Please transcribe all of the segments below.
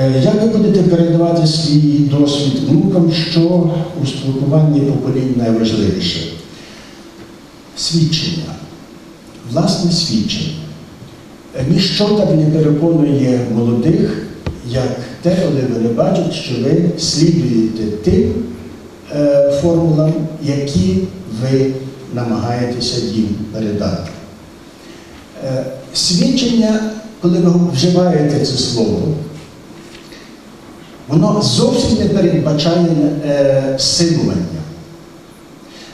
Е, Як ви будете передавати свій досвід внукам, що у спілкуванні поколінь найважливіше? Свідчення, власне свідчення. Е, Ніщо так не переконує молодих, як те, коли вони бачать, що ви слідуєте тим е, формулам, які ви намагаєтеся їм передати. Свідчення, коли ви вживаєте це слово, воно зовсім не передбачає е, силування.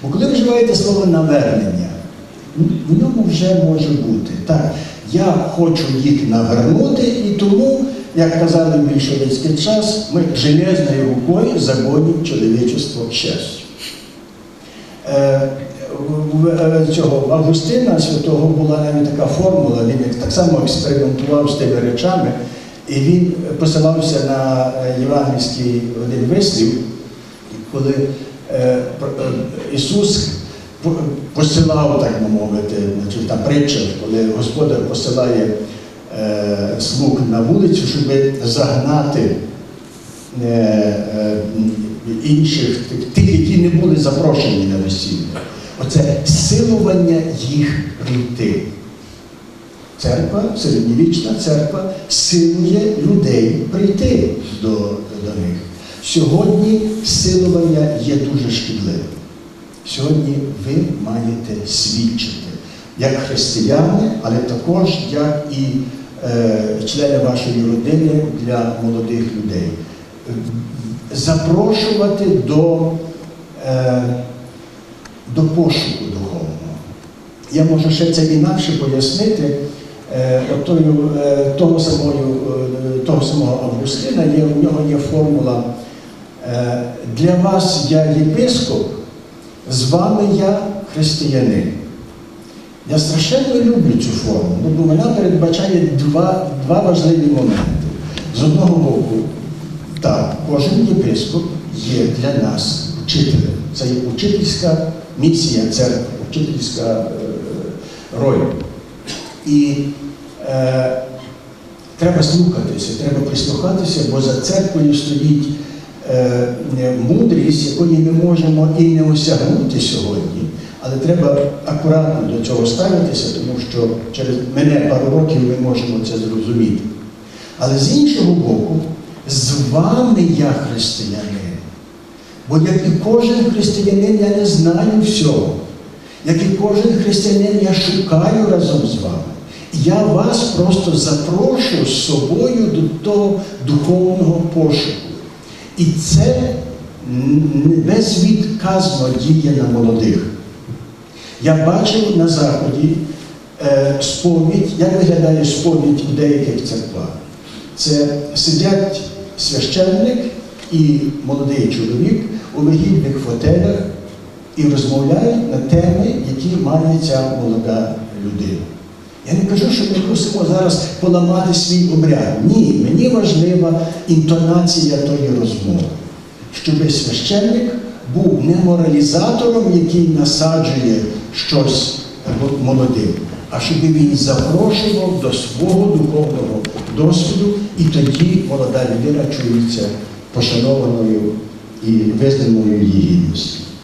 Бо коли ви вживаєте слово навернення, в ньому вже може бути. Так, я хочу їх навернути, і тому, як казали в більшовицький час, ми железною рукою загонимо чоловічество. Е, в- в- е, цього в Августина Святого була навіть така формула, він так само експериментував з тими речами, і він посилався на е, євангельський один вислів, коли е, е, Ісус посилав, так мовити, значить, та притча, коли Господар посилає слуг на вулицю, щоб загнати інших, тих, які не були запрошені на весілля. Оце силування їх прийти. Церква, середньовічна церква силує людей прийти до, до них. Сьогодні силування є дуже шкідливим. Сьогодні ви маєте свідчити як християни, але також як і е, члени вашої родини для молодих людей. Запрошувати до, е, до пошуку духовного. Я можу ще це інакше пояснити. Е, от е, того, самою, е, того самого Августина є, у нього є формула. Е, для вас я єпископ, з вами я християнин. Я страшенно люблю цю форму, бо вона передбачає два, два важливі моменти. З одного боку, так, кожен єпископ є для нас учителем. Це є учительська місія церкви, учительська е, роль. І е, треба слухатися, треба прислухатися, бо за церквою стоїть е, мудрість, якої ми можемо і не осягнути сьогодні. Але треба акуратно до цього ставитися, тому що через мене пару років ми можемо це зрозуміти. Але з іншого боку, з вами я християнин. Бо як і кожен християнин, я не знаю всього. Як і кожен християнин, я шукаю разом з вами. Я вас просто запрошую з собою до того духовного пошуку. І це безвідказно діє на молодих. Я бачив на Заході е, сповідь, як виглядає сповідь у деяких церквах. Це сидять священник і молодий чоловік у вигідних фотелях і розмовляють на теми, які має ця молода людина. Я не кажу, що ми мусимо зараз поламати свій обряд. Ні, мені важлива інтонація тої розмови, щоб священник був не моралізатором, який насаджує щось молодим, а щоб він запрошував до свого духовного досвіду, і тоді молода людина чується пошанованою і визнаною її гідністю.